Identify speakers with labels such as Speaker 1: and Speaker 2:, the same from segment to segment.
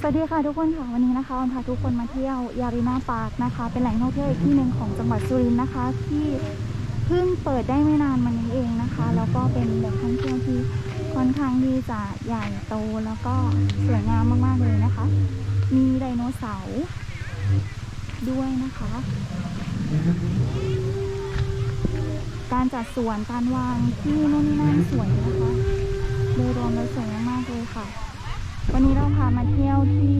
Speaker 1: สวัสดีค่ะทุกคนค่ะวันนี้นะคะออนพาทุกคนมาเที่ยวยารินาปาร์คนะคะ เป็นแหล่งท่องเที่ยวที่หนึ่งของจังหวัดสุรินทร์นะคะ ที่เพิ่งเปิดได้ไม่นานมานี้เองนะคะ แล้วก็เป็นแหล่งท่องเที่ยวที่ค่อนข้างที่จะใหญ่โตแล้วก็สวยงามมากๆเลยนะคะ มีไดโนเสาร์ด้วยนะคะ การจัดสวนการวางที่นู่นนี่นั่นสวยนะคะ โดยรวมแล้วสวยมากๆเลยค่ะ วันนี้เราพามาเที่ยว ที่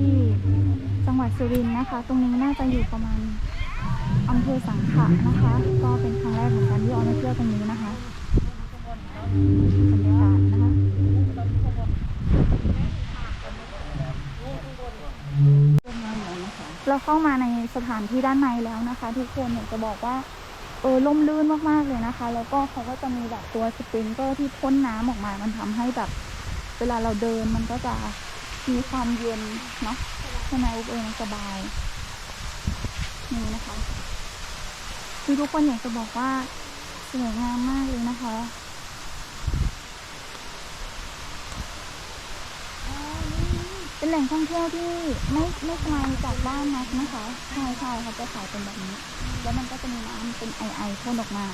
Speaker 1: จังหวัดสุรินทร์นะคะ ตรงนี้น่าจะอยู่ประมาณอำเภอสังขะนะคะ ก็เป็นครั้งแรกเหมือนกันที่ออนมาเที่ยวตรงนี้นะคะบรรยากาศนะคะเราเข้ามาในสถานที่ด้านในแล้วนะคะ ทุกคนอยากจะบอกว่าเออล่มลื่นมากๆเลยนะคะ แล้วก็เขาก็จะมีแบบตัวสปริงเกอร์ที่พ่นน้ำออกมา มันทำให้แบบ เวลาเราเดินมันก็จะ มีความเย็นเนาะใช่ไหมอุ๊บเองสบาย นี่นะคะคือทุกคนอยากจะบอกว่าสวยงามมากเลยนะคะเป็นแหล่งท่องเที่ยวที่ไม่ไม่ไกลจากบ้านนักนะคะใช่ใช่เขาจะขายเป็นแบบนี้ แล้วมันก็จะมีน้ำเป็นไอไอพ่นออกมา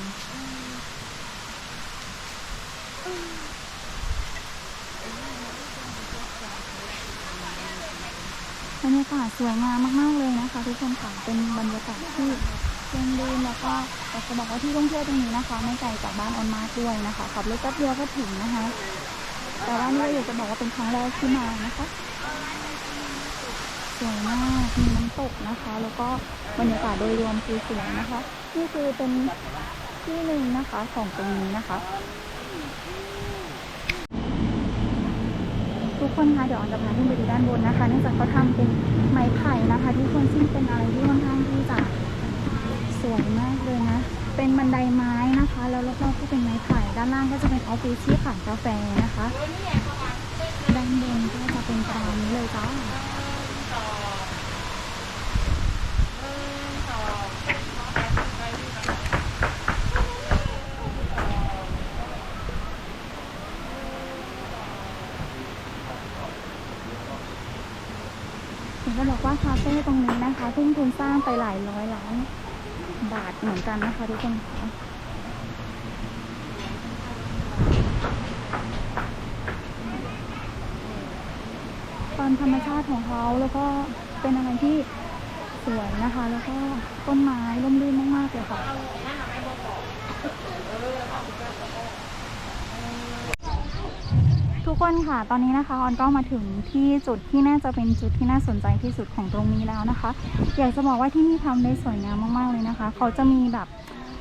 Speaker 1: บรรยากาศสวยงามมากๆเลยนะคะ ทุกคนค่ะเป็นบรรยากาศที่เย็นดีแล้วก็อยากจะบอกว่าที่ท่องเที่ยวตรงนี้นะคะ ไม่ไกลจากบ้านออนมาร์กด้วยนะคะขับรถแป๊บเดียวก็ถึงนะคะ แต่ว่านี่อยากจะบอกว่าเป็นครั้งแรกที่มานะคะสวยมากมีน้ำตกนะคะ แล้วก็บรรยากาศโดยรวมคือสวยนะคะ นี่คือเป็นที่หนึ่งนะคะของตรงนี้นะคะ ทุก คนคะเดี๋ยวออนจะพาขึ้นไปดูด้านบนนะคะเนื่องจากเขาทำเป็นไม้ไผ่นะคะ ทุกคนซึ่งเป็นอะไรที่ค่อนข้างที่จะสวยมากเลยนะ เป็นบันไดไม้นะคะ แล้วรอบๆก็เป็นไม้ไผ่ด้านล่างก็จะเป็นออฟฟิศที่ขายกาแฟนะคะ ด้านบนก็จะเป็นประมาณนี้เลยจ้า ถึงจะบอกว่าคาเฟ่ตรงนี้นะคะทุ่มทุนสร้างไปหลายร้อยล้านบาทเหมือนกันนะคะทุกคนค่ะความธรรมชาติของเขาแล้วก็เป็นอะไรที่สวยนะคะ แล้วก็ต้นไม้ร่มรื่นมากๆเลยค่ะ ทุกคนค่ะ ตอนนี้นะคะออนก็มาถึงที่จุดที่น่าจะเป็นจุดที่น่าสนใจที่สุดของตรงนี้แล้วนะคะ อยากจะบอกว่าที่นี่ทำได้สวยงามมากๆเลยนะคะ เขาจะมีแบบ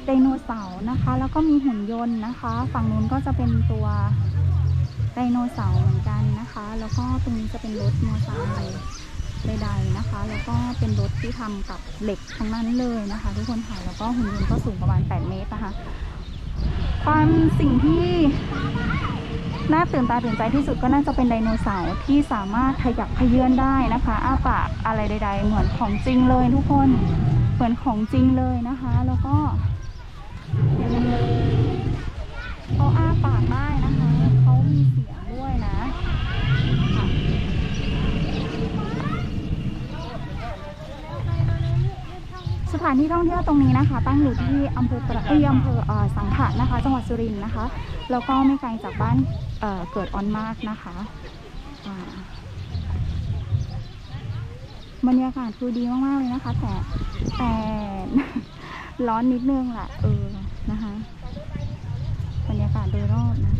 Speaker 1: ไดโนเสาร์นะคะ แล้วก็มีหุ่นยนต์นะคะ ฝั่งนู้นก็จะเป็นตัวไดโนเสาร์เหมือนกันนะคะ แล้วก็ตรงนี้จะเป็นรถมอเตอร์ไซค์ใดๆนะคะ แล้วก็เป็นรถที่ทำกับเหล็กทั้งนั้นเลยนะคะ ทุกคนค่ะ แล้วก็หุ่นยนต์ก็สูงประมาณ 8 เมตรนะคะความสิ่งที่ น่าตื่นตาตื่นใจที่สุดก็น่าจะเป็นไดโนเสาร์ที่สามารถขยับขยื่นได้นะคะ อ้าปากอะไรใด ๆ เหมือนของจริงเลยทุกคน เหมือนของจริงเลยนะคะ แล้วก็เขาอ้าปากได้นะคะเขามีเสียงด้วยนะสถานที่ท่องเที่ยวตรงนี้นะคะ ตั้งอยู่ที่อำเภอประเอยอำเภอสังขะนะคะ จังหวัดสุรินทร์นะคะ แล้วก็ไม่ไกลจากบ้านเเกิดออนมากนะคะบรรยากาศคือดีมาก ๆ เลยนะคะ แต่แต่ร้อนนิดนึงแหละเออนะคะบรรยากาศโดยรอบนะ